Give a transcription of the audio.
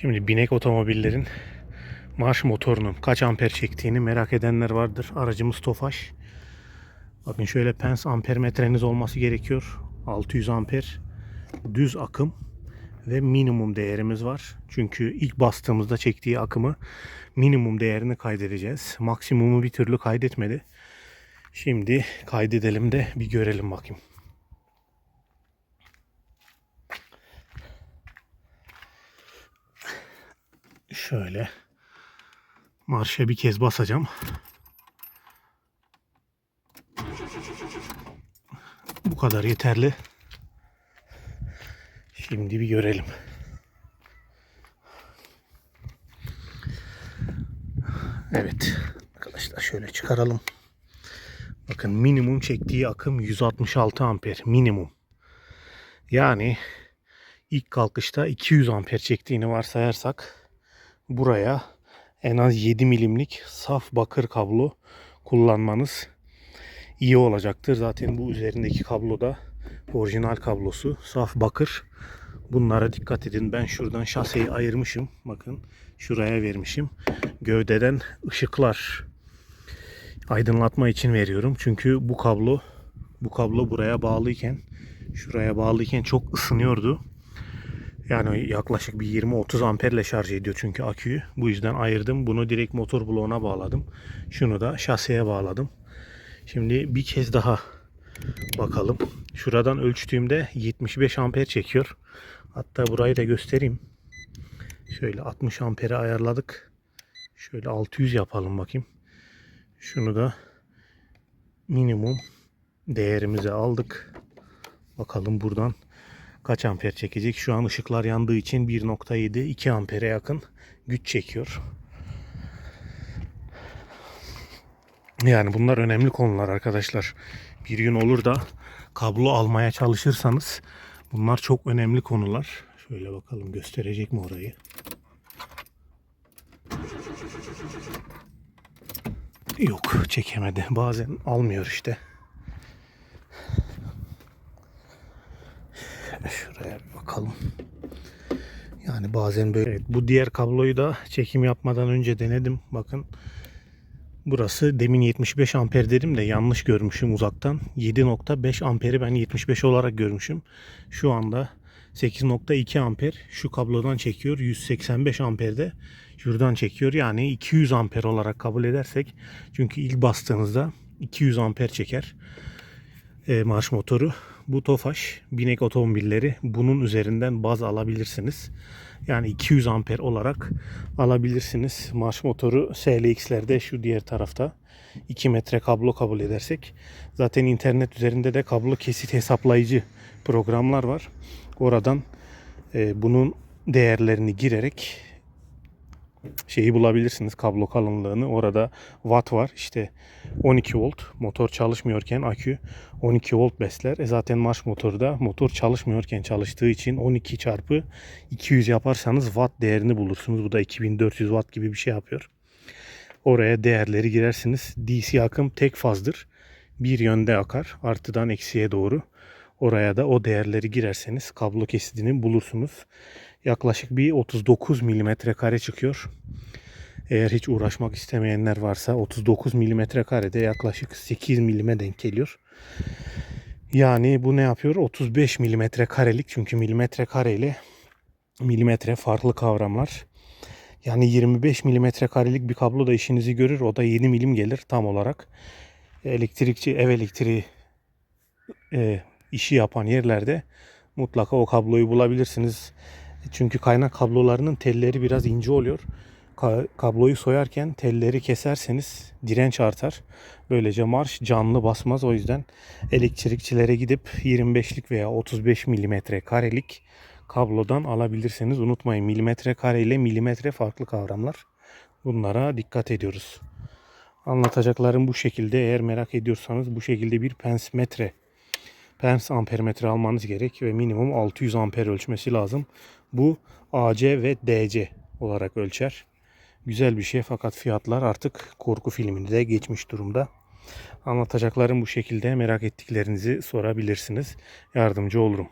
Şimdi binek otomobillerin marş motorunun kaç amper çektiğini merak edenler vardır. Aracımız Tofaş. Bakın şöyle pens ampermetreniz olması gerekiyor. 600 amper düz akım ve minimum değerimiz var. Çünkü ilk bastığımızda çektiği akımı minimum değerini kaydedeceğiz. Maksimumu bir türlü kaydetmedi. Şimdi kaydedelim de bir görelim bakayım. Şöyle marşa bir kez basacağım. Bu kadar yeterli. Şimdi bir görelim. Evet. Arkadaşlar şöyle çıkaralım. Bakın minimum çektiği akım 166 amper. Minimum. Yani ilk kalkışta 200 amper çektiğini varsayarsak buraya en az 7 milimlik saf bakır kablo kullanmanız iyi olacaktır. Zaten bu üzerindeki kablo da orijinal kablosu. Saf bakır. Bunlara dikkat edin. Ben şuradan şaseyi ayırmışım. Bakın şuraya vermişim. Gövdeden ışıklar aydınlatma için veriyorum. Çünkü bu kablo bu kablo buraya bağlıyken şuraya bağlıyken çok ısınıyordu. Yani yaklaşık bir 20-30 amperle şarj ediyor çünkü aküyü. Bu yüzden ayırdım. Bunu direkt motor bloğuna bağladım. Şunu da şaseye bağladım. Şimdi bir kez daha bakalım. Şuradan ölçtüğümde 75 amper çekiyor. Hatta burayı da göstereyim. Şöyle 60 ampere ayarladık. Şöyle 600 yapalım bakayım. Şunu da minimum değerimize aldık. Bakalım buradan kaç amper çekecek. Şu an ışıklar yandığı için 1.7 2 ampere yakın güç çekiyor. Yani bunlar önemli konular arkadaşlar. Bir gün olur da kablo almaya çalışırsanız bunlar çok önemli konular. Şöyle bakalım gösterecek mi orayı? Yok çekemedi. Bazen almıyor işte. Şuraya bir bakalım. Yani bazen böyle. Evet, bu diğer kabloyu da çekim yapmadan önce denedim. Bakın burası demin 75 amper dedim de yanlış görmüşüm uzaktan. 7.5 amperi ben 75 olarak görmüşüm. Şu anda 8.2 amper şu kablodan çekiyor. 185 amper de şuradan çekiyor. Yani 200 amper olarak kabul edersek çünkü ilk bastığınızda 200 amper çeker e, marş motoru. Bu Tofaş binek otomobilleri bunun üzerinden baz alabilirsiniz. Yani 200 amper olarak alabilirsiniz. Marş motoru SLX'lerde şu diğer tarafta 2 metre kablo kabul edersek. Zaten internet üzerinde de kablo kesit hesaplayıcı programlar var. Oradan e, bunun değerlerini girerek şeyi bulabilirsiniz kablo kalınlığını. Orada watt var. İşte 12 volt. Motor çalışmıyorken akü 12 volt besler. E zaten marş motoru da motor çalışmıyorken çalıştığı için 12 çarpı 200 yaparsanız watt değerini bulursunuz. Bu da 2400 watt gibi bir şey yapıyor. Oraya değerleri girersiniz. DC akım tek fazdır. Bir yönde akar. Artıdan eksiye doğru. Oraya da o değerleri girerseniz kablo kesidini bulursunuz. Yaklaşık bir 39 milimetre kare çıkıyor. Eğer hiç uğraşmak istemeyenler varsa 39 milimetre karede yaklaşık 8 milime denk geliyor. Yani bu ne yapıyor? 35 milimetre karelik çünkü milimetre kare ile milimetre farklı kavramlar. Yani 25 milimetre karelik bir kablo da işinizi görür. O da 7 milim gelir tam olarak. Elektrikçi, ev elektriği e, işi yapan yerlerde mutlaka o kabloyu bulabilirsiniz. Çünkü kaynak kablolarının telleri biraz ince oluyor. Ka- kabloyu soyarken telleri keserseniz direnç artar. Böylece marş canlı basmaz. O yüzden elektrikçilere gidip 25'lik veya 35 milimetre karelik kablodan alabilirsiniz. Unutmayın milimetre kare ile milimetre farklı kavramlar. Bunlara dikkat ediyoruz. Anlatacaklarım bu şekilde. Eğer merak ediyorsanız bu şekilde bir pens metre pens ampermetre almanız gerek ve minimum 600 amper ölçmesi lazım. Bu AC ve DC olarak ölçer. Güzel bir şey fakat fiyatlar artık korku filmini de geçmiş durumda. Anlatacaklarım bu şekilde merak ettiklerinizi sorabilirsiniz. Yardımcı olurum.